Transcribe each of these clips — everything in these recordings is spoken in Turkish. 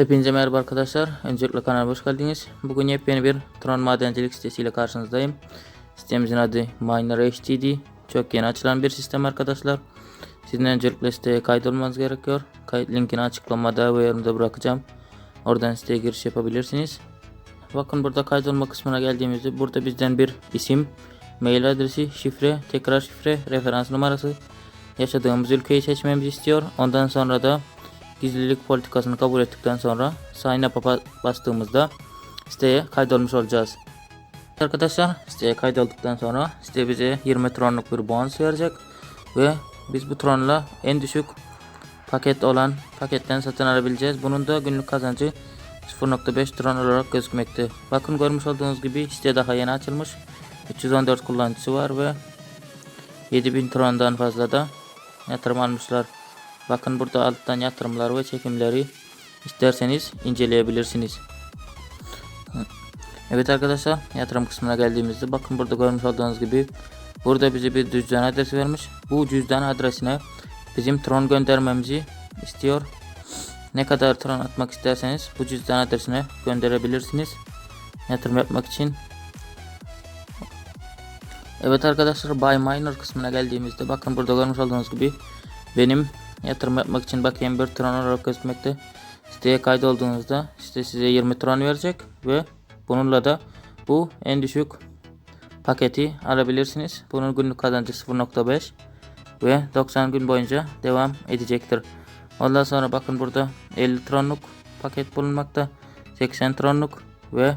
Hepinize merhaba arkadaşlar. Öncelikle kanalıma hoş geldiniz. Bugün yepyeni bir Tron madencilik sitesiyle karşınızdayım. Sitemizin adı Miner HTD. Çok yeni açılan bir sistem arkadaşlar. Sizin öncelikle siteye kaydolmanız gerekiyor. Kayıt linkini açıklamada ve yorumda bırakacağım. Oradan siteye giriş yapabilirsiniz. Bakın burada kaydolma kısmına geldiğimizde burada bizden bir isim, mail adresi, şifre, tekrar şifre, referans numarası, yaşadığımız ülkeyi seçmemizi istiyor. Ondan sonra da gizlilik politikasını kabul ettikten sonra sign up'a bastığımızda siteye kaydolmuş olacağız. Arkadaşlar siteye kaydolduktan sonra site bize 20 tronluk bir bonus verecek ve biz bu tronla en düşük paket olan paketten satın alabileceğiz. Bunun da günlük kazancı 0.5 tron olarak gözükmekte. Bakın görmüş olduğunuz gibi site daha yeni açılmış. 314 kullanıcısı var ve 7000 trondan fazla da yatırım almışlar. Bakın burada alttan yatırımlar ve çekimleri isterseniz inceleyebilirsiniz. Evet arkadaşlar yatırım kısmına geldiğimizde bakın burada görmüş olduğunuz gibi burada bize bir cüzdan adresi vermiş. Bu cüzdan adresine bizim tron göndermemizi istiyor. Ne kadar tron atmak isterseniz bu cüzdan adresine gönderebilirsiniz. Yatırım yapmak için. Evet arkadaşlar Buy Miner kısmına geldiğimizde bakın burada görmüş olduğunuz gibi benim yatırım yapmak için bakayım bir tron olarak gözükmekte. Siteye kaydolduğunuzda site size 20 tron verecek ve bununla da bu en düşük paketi alabilirsiniz. Bunun günlük kazancı 0.5 ve 90 gün boyunca devam edecektir. Ondan sonra bakın burada 50 tronluk paket bulunmakta. 80 tronluk ve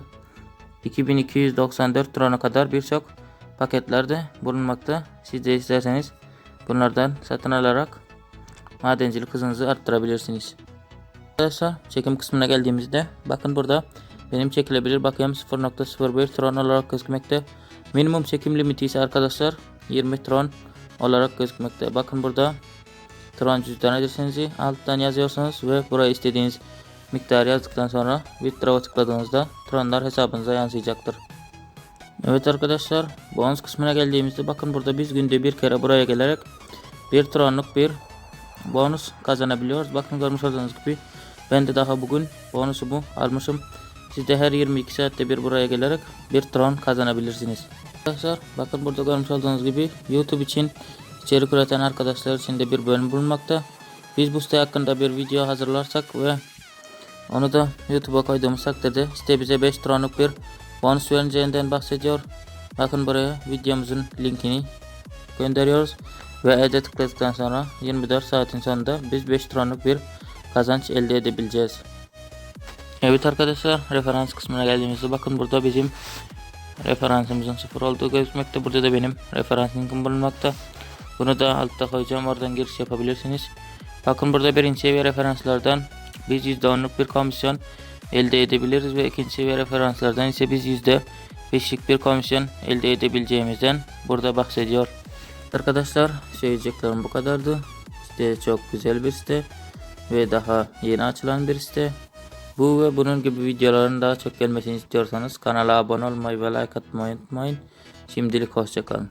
2294 trona kadar birçok paketlerde bulunmakta. Siz de isterseniz bunlardan satın alarak madencilik hızınızı arttırabilirsiniz. Arkadaşlar çekim kısmına geldiğimizde bakın burada benim çekilebilir bakayım 0.01 tron olarak gözükmekte. Minimum çekim limiti ise arkadaşlar 20 tron olarak gözükmekte. Bakın burada tron cüzdan adresinizi alttan yazıyorsunuz ve buraya istediğiniz miktarı yazdıktan sonra withdraw'a tıkladığınızda tronlar hesabınıza yansıyacaktır. Evet arkadaşlar bonus kısmına geldiğimizde bakın burada biz günde bir kere buraya gelerek bir tronluk bir bonus kazanabiliyoruz. Bakın görmüş olduğunuz gibi ben de daha bugün bonusumu almışım. Siz de her 22 saatte bir buraya gelerek bir tron kazanabilirsiniz. Arkadaşlar bakın burada görmüş olduğunuz gibi YouTube için içerik üreten arkadaşlar için de bir bölüm bulunmakta. Biz bu site hakkında bir video hazırlarsak ve onu da YouTube'a koyduğumuz takdirde site bize 5 tronluk bir bonus vereceğinden bahsediyor. Bakın buraya videomuzun linkini gönderiyoruz ve ede tıkladıktan sonra 24 saatin sonunda biz 5 tronluk bir kazanç elde edebileceğiz. Evet arkadaşlar referans kısmına geldiğimizde bakın burada bizim referansımızın sıfır olduğu gözükmekte. Burada da benim referans linkim bulunmakta. Bunu da altta koyacağım oradan giriş yapabilirsiniz. Bakın burada birinci seviye referanslardan biz %10'luk bir komisyon elde edebiliriz ve ikinci seviye referanslardan ise biz %5'lik bir komisyon elde edebileceğimizden burada bahsediyor. Arkadaşlar söyleyeceklerim bu kadardı. Site çok güzel bir site ve daha yeni açılan bir site. Bu ve bunun gibi videoların daha çok gelmesini istiyorsanız kanala abone olmayı ve like atmayı unutmayın. Şimdilik hoşçakalın.